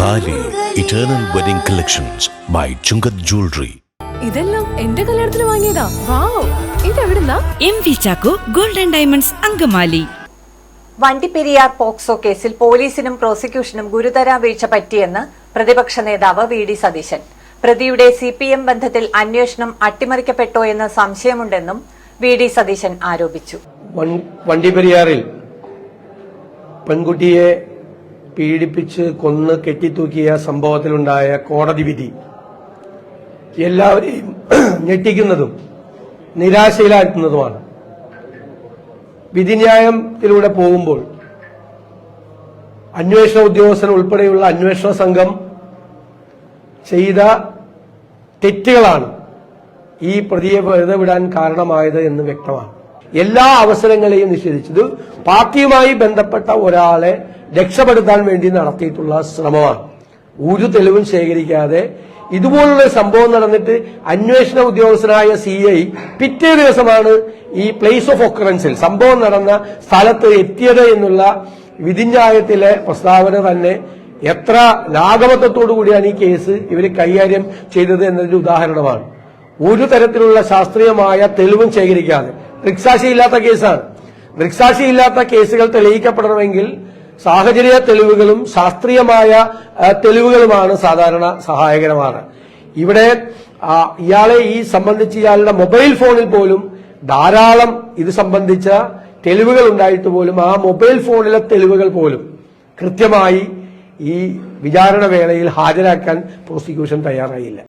Thali eternal wedding collections by Chungath jewellery ഇതെല്ലാം എന്റെ കല്യാണത്തിന് വാങ്ങിയതാ. Wow. ഇതെവിടുന്നാ? M V Chacko golden diamonds Angamaly. Vandiperiyar POCSO കേസിൽ പോലീസിനും പ്രോസിക്യൂഷനും ഗുരുതര വീഴ്ച പറ്റിയെന്ന് പ്രതിപക്ഷ നേതാവ് വി ഡി സതീശൻ. പ്രതിയുടെ സി പി എം ബന്ധത്തിൽ അന്വേഷണം അട്ടിമറിക്കപ്പെട്ടോ എന്ന് സംശയമുണ്ടെന്നും വി ഡി സതീശൻ ആരോപിച്ചു. വണ്ടിപ്പെരിയാറിൽ പെൺകുട്ടിയെ പീഡിപ്പിച്ച് കൊന്ന് കെട്ടിത്തൂക്കിയ സംഭവത്തിലുണ്ടായ കോടതി വിധി. എല്ലാവരെയും ഞെട്ടിക്കുന്നതും നിരാശയിലാക്കുന്നതുമാണ് വിധിന്യായത്തിലൂടെ പോകുമ്പോൾ അന്വേഷണ ഉദ്യോഗസ്ഥൻ ഉൾപ്പെടെയുള്ള അന്വേഷണ സംഘം ചെയ്ത തെറ്റുകളാണ് ഈ പ്രതിയെ വെറുതെ വിടാൻ കാരണമായത് എന്ന് വ്യക്തമാണ്. എല്ലാ അവസരങ്ങളെയും നിഷേധിച്ചത് പാർട്ടിയുമായി ബന്ധപ്പെട്ട ഒരാളെ രക്ഷപ്പെടുത്താൻ വേണ്ടി നടത്തിയിട്ടുള്ള ശ്രമമാണ്. ഒരു തെളിവും ശേഖരിക്കാതെ ഇതുപോലുള്ള സംഭവം നടന്നിട്ട് അന്വേഷണ ഉദ്യോഗസ്ഥനായ സി ഐ പിറ്റേ ദിവസമാണ് ഈ പ്ലേസ് ഓഫ് ഒക്കറൻസിൽ സംഭവം നടന്ന സ്ഥലത്ത് എത്തിയത് എന്നുള്ള വിധിന്യായത്തിലെ പ്രസ്താവന തന്നെ എത്ര ലാഘവത്വത്തോടു കൂടിയാണ് ഈ കേസ് ഇവർ കൈകാര്യം ചെയ്തത് എന്നതിന്റെ ഉദാഹരണമാണ്. ഒരു തരത്തിലുള്ള ശാസ്ത്രീയമായ തെളിവും ശേഖരിക്കാതെ. ദൃക്സാക്ഷിയില്ലാത്ത കേസാണ് ദൃക്സാക്ഷിയില്ലാത്ത കേസുകൾ തെളിയിക്കപ്പെടണമെങ്കിൽ സാഹചര്യ തെളിവുകളും ശാസ്ത്രീയമായ തെളിവുകളുമാണ് സാധാരണ സഹായകരമാണ്. ഇവിടെ ഇയാളെ ഈ സംബന്ധിച്ച് ഇയാളുടെ മൊബൈൽ ഫോണിൽ പോലും ധാരാളം ഇത് സംബന്ധിച്ച തെളിവുകൾ ഉണ്ടായിട്ട് പോലും ആ മൊബൈൽ ഫോണിലെ തെളിവുകൾ പോലും കൃത്യമായി ഈ വിചാരണ വേളയിൽ ഹാജരാക്കാൻ പ്രോസിക്യൂഷൻ തയ്യാറായില്ല.